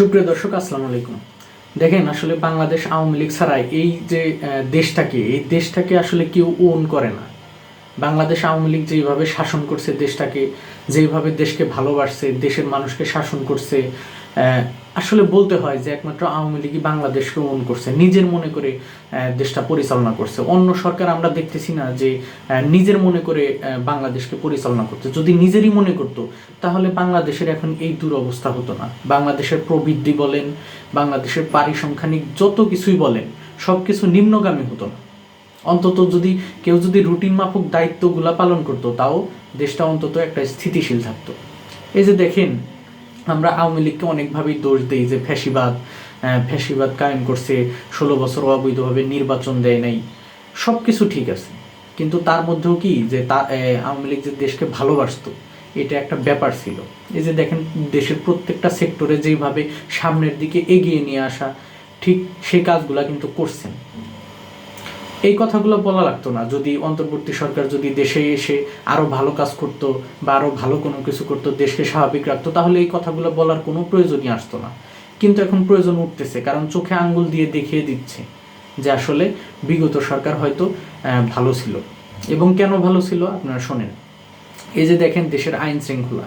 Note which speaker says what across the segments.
Speaker 1: সুপ্রিয় দর্শক, আসসালামু আলাইকুম। দেখেন, আসলে বাংলাদেশ আওয়ামী লীগ ছাড়াই এই যে দেশটাকে এই দেশটাকে আসলে কেউ ওন করে না। বাংলাদেশ আওয়ামী লীগ যেইভাবে শাসন করছে দেশটাকে যেইভাবে দেশকে ভালোবাসছে, দেশের মানুষকে শাসন করছে আসলে বলতে হয় যে একমাত্র আওয়ামী লীগই বাংলাদেশকে ওন করছে, নিজের মনে করে দেশটা পরিচালনা করছে। অন্য সরকার আমরা দেখতেছি না যে নিজের মনে করে বাংলাদেশকে পরিচালনা করতে যদি নিজেরই মনে করতো, তাহলে বাংলাদেশের এখন এই দুরবস্থা হতো না। বাংলাদেশের প্রবৃদ্ধি বলেন, বাংলাদেশের পারিসংখ্যানিক যত কিছুই বলেন সব কিছু নিম্নগামী হতো না। অন্তত যদি কেউ যদি রুটিন মাফিক দায়িত্বগুলা পালন করতো, তাও দেশটা অন্তত একটা স্থিতিশীল থাকতো। এই যে দেখেন আমরা আওয়ামী লীগকে অনেকভাবেই দোষ দিই যে ফ্যাসিবাদ ফ্যাসিবাদ কায়েম করছে, ষোলো বছর অবৈধভাবে নির্বাচন দেয় নাই। সব কিছু ঠিক আছে। কিন্তু তার মধ্যেও কি যে তা আওয়ামী লীগ যে দেশকে ভালোবাসতো, এটা একটা ব্যাপার ছিল। এই যে দেখেন, দেশের প্রত্যেকটা সেক্টরে যেভাবে সামনের দিকে এগিয়ে নিয়ে আসা, ঠিক সেই কাজগুলা কিন্তু করছেন। এই কথাগুলো বলা লাগতো না। যদি অন্তর্বর্তী সরকার যদি দেশে এসে আরও ভালো কাজ করতো বা আরও ভালো কোনো কিছু করতো, দেশকে স্বাভাবিক রাখতো, তাহলে এই কথাগুলো বলার কোনো প্রয়োজনই আসতো না। কিন্তু এখন প্রয়োজন উঠতেছে, কারণ চোখে আঙ্গুল দিয়ে দেখিয়ে দিচ্ছে যে আসলে বিগত সরকার হয়তো ভালো ছিল। এবং কেন ভালো ছিল আপনারা শোনেন। এই যে দেখেন দেশের আইন শৃঙ্খলা।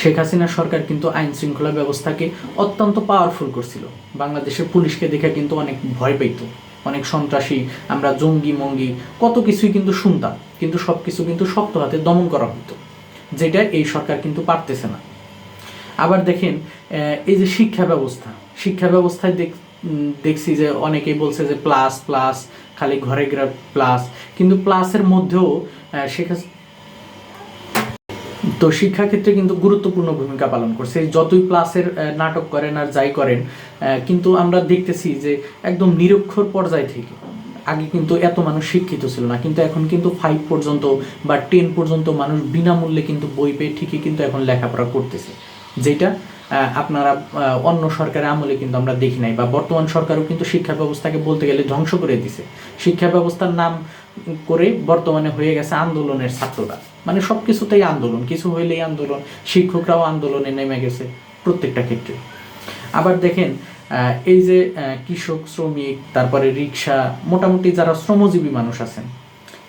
Speaker 1: শেখ হাসিনা সরকার কিন্তু আইন শৃঙ্খলা ব্যবস্থাকে অত্যন্ত পাওয়ারফুল করছিল। বাংলাদেশের পুলিশকে দেখে কিন্তু অনেক ভয় পেত অনেক সন্ত্রাসী, আমরা জঙ্গি, মঙ্গি, কত কিছুই কিন্তু শুনতাম, কিন্তু সব কিছু কিন্তু শক্ত হাতে দমন করা হতো। যেটা এই সরকার কিন্তু পারতেছে না। আবার দেখেন এই যে শিক্ষা ব্যবস্থা, শিক্ষা ব্যবস্থায় দেখ দেখছি যে অনেকেই বলছে যে প্লাস প্লাস খালি ঘরে ঘরে প্লাস কিন্তু প্লাসের মধ্যেও শেখ তো শিক্ষা ক্ষেত্রে কিন্তু গুরুত্বপূর্ণ ভূমিকা পালন করছে। যতই ক্লাসের নাটক করেন আর যাই করেন কিন্তু আমরা দেখতেছি যে একদম নিরক্ষর পর্যায় থেকে আগে কিন্তু এত মানুষ শিক্ষিত ছিল না। কিন্তু এখন কিন্তু ফাইভ পর্যন্ত বা টেন পর্যন্ত মানুষ বিনামূল্যে কিন্তু বই পেয়ে ঠিকই কিন্তু এখন লেখাপড়া করতেছে। যেটা আপনারা অন্য সরকারের আমলে কিন্তু আমরা দেখি নাই, বা বর্তমান সরকারও কিন্তু শিক্ষা ব্যবস্থাকে বলতে গেলে ধ্বংস করে দিছে। শিক্ষা ব্যবস্থার নাম করে বর্তমানে হয়ে গেছে আন্দোলনের ছাত্ররা। মানে সব কিছুতেই আন্দোলন, কিছু হইলেই আন্দোলন, শিক্ষকরাও আন্দোলনে নেমে গেছে প্রত্যেকটা ক্ষেত্রে। আবার দেখেন এই যে কৃষক, শ্রমিক, তারপরে রিক্সা, মোটামুটি যারা শ্রমজীবী মানুষ আছেন,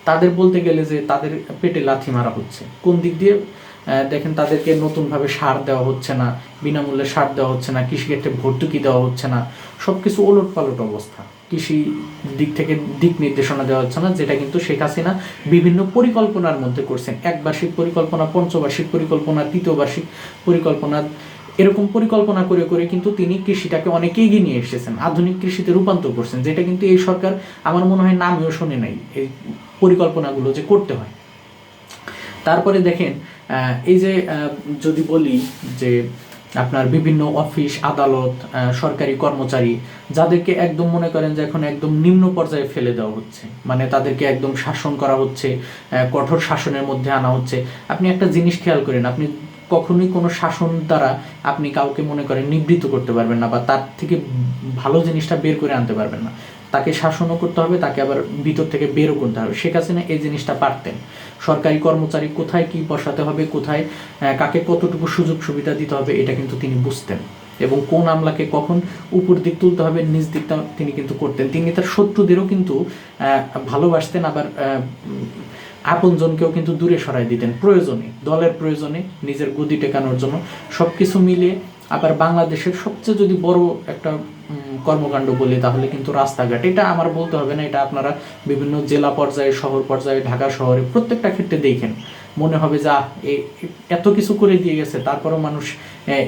Speaker 1: তাদের বলতে গেলে যে তাদের পেটে লাথি মারা হচ্ছে। কোন দিক দিয়ে? দেখেন তাদেরকে নতুনভাবে সার দেওয়া হচ্ছে না, বিনামূল্যে সার দেওয়া হচ্ছে না, কৃষিক্ষেত্রে ভর্তুকি দেওয়া হচ্ছে না সব কিছু ওলট পালট অবস্থা। কৃষি দিক থেকে দিক নির্দেশনা দেওয়া হচ্ছে না, যেটা কিন্তু শেখ হাসিনা বিভিন্ন পরিকল্পনার মধ্যে করছেন। একবার্ষিক পরিকল্পনা, পঞ্চবার্ষিক পরিকল্পনা, তৃতীয়বার্ষিক পরিকল্পনা, এরকম পরিকল্পনা করে করে কিন্তু তিনি কৃষিটাকে অনেক এগিয়ে নিয়ে এসেছেন, আধুনিক কৃষিতে রূপান্তর করছেন, যেটা কিন্তু এই সরকার আমার মনে হয় নামেও শোনে নাই, এই পরিকল্পনাগুলো যে করতে হয়। তারপরে দেখেন এই যে যদি বলি যে আপনার বিভিন্ন অফিস, আদালত সরকারি কর্মচারী, যাদেরকে একদম মনে করেন যে এখন একদম নিম্ন পর্যায়ে ফেলে দেওয়া হচ্ছে মানে তাদেরকে একদম শাসন করা হচ্ছে কঠোর শাসনের মধ্যে আনা হচ্ছে, আপনি একটা জিনিস খেয়াল করেন, আপনি কখনোই কোনো শাসন দ্বারা আপনি কাউকে মনে করেন নিবৃত্ত করতে পারবেন না বা তার থেকে ভালো জিনিসটা বের করে আনতে পারবেন না। তাকে শাসনও করতে হবে, তাকে আবার ভিতর থেকে বেরও করতে হবে। শেখ হাসিনা এই জিনিসটা পারতেন। সরকারি কর্মচারী কোথায় কি বসাতে হবে, কোথায় কাকে কতটুকু সুযোগ সুবিধা দিতে হবে, এটা কিন্তু তিনি বুঝতেন। এবং কোন আমলাকে কখন উপর দিক তুলতে হবে নিজ দিকটা তিনি কিন্তু করতেন। তিনি তার শত্রুদেরও কিন্তু ভালোবাসতেন, আবার আপনজনকেও কিন্তু দূরে সরাই দিতেন। প্রয়োজনে, দলের প্রয়োজনে নিজের গদি টেকানোর জন্য সব কিছু মিলিয়ে আবার বাংলাদেশের সবচেয়ে যদি বড় একটা কর্মকাণ্ড বলি, তাহলে কিন্তু রাস্তাঘাট। এটা আমার বলতে হবে না, এটা আপনারা বিভিন্ন জেলা পর্যায়ে, শহর পর্যায়ে, ঢাকা শহরে প্রত্যেকটা ক্ষেত্রে দেখেন। মনে হবে যা এত কিছু করে দিয়ে গেছে, তারপরও মানুষ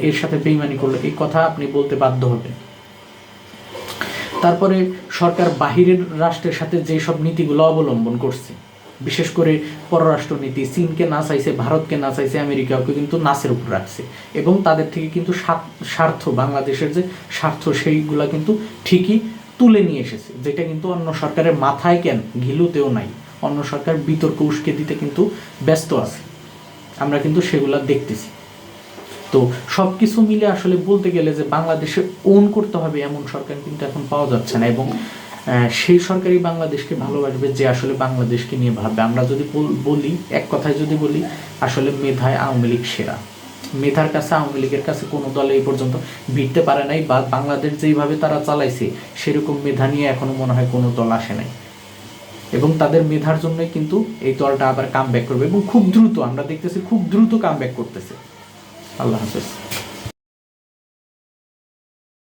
Speaker 1: এর সাথে বেইমানি করল। এই কথা আপনি বলতে বাধ্য হবেন। তারপরে সরকার বাহিরের রাষ্ট্রের সাথে যেই সব নীতিগুলো অবলম্বন করছে বিশেষ করে পররাষ্ট্র নীতি চীনকে না চাইছে, ভারতকে না চাইছে, আমেরিকাকে কিন্তু নাচের উপর রাখছে। এবং তাদের থেকে কিন্তু স্বার্থ- বাংলাদেশের যে স্বার্থ, সেইগুলা কিন্তু ঠিকই তুলে নিয়ে এসেছে, যেটা কিন্তু অন্য সরকারের মাথায় কেন? ঘিলুতেও নাই। অন্য সরকার বিতর্ক, উস্কে দিতে কিন্তু ব্যস্ত আছে। আমরা কিন্তু সেগুলা দেখতেছি। তো সব কিছু মিলে আসলে বলতে গেলে যে বাংলাদেশে ওন করতে হবে এমন সরকার কিন্তু এখন পাওয়া যাচ্ছে না। এবং সেই সরকারই বাংলাদেশকে ভালোবাসবে যে আসলে বাংলাদেশকে নিয়ে ভাববে। আমরা যদি বলি এক কথায় যদি বলি, আসলে মেধায় আওয়ামী লীগ সেরা। মেধার কাছে, আওয়ামী লীগের কাছে কোনো দল এই পর্যন্ত ভিড়তে পারে নাই বা বাংলাদেশ যেইভাবে তারা চালাইছে, সেরকম মেধা নিয়ে এখনও মনে হয় কোনো দল আসে নাই। এবং তাদের মেধার জন্যই কিন্তু এই দলটা আবার কাম ব্যাক করবে এবং খুব দ্রুত, আমরা দেখতেছি খুব দ্রুত কাম ব্যাক করতেছে। আল্লাহ হাফেজ।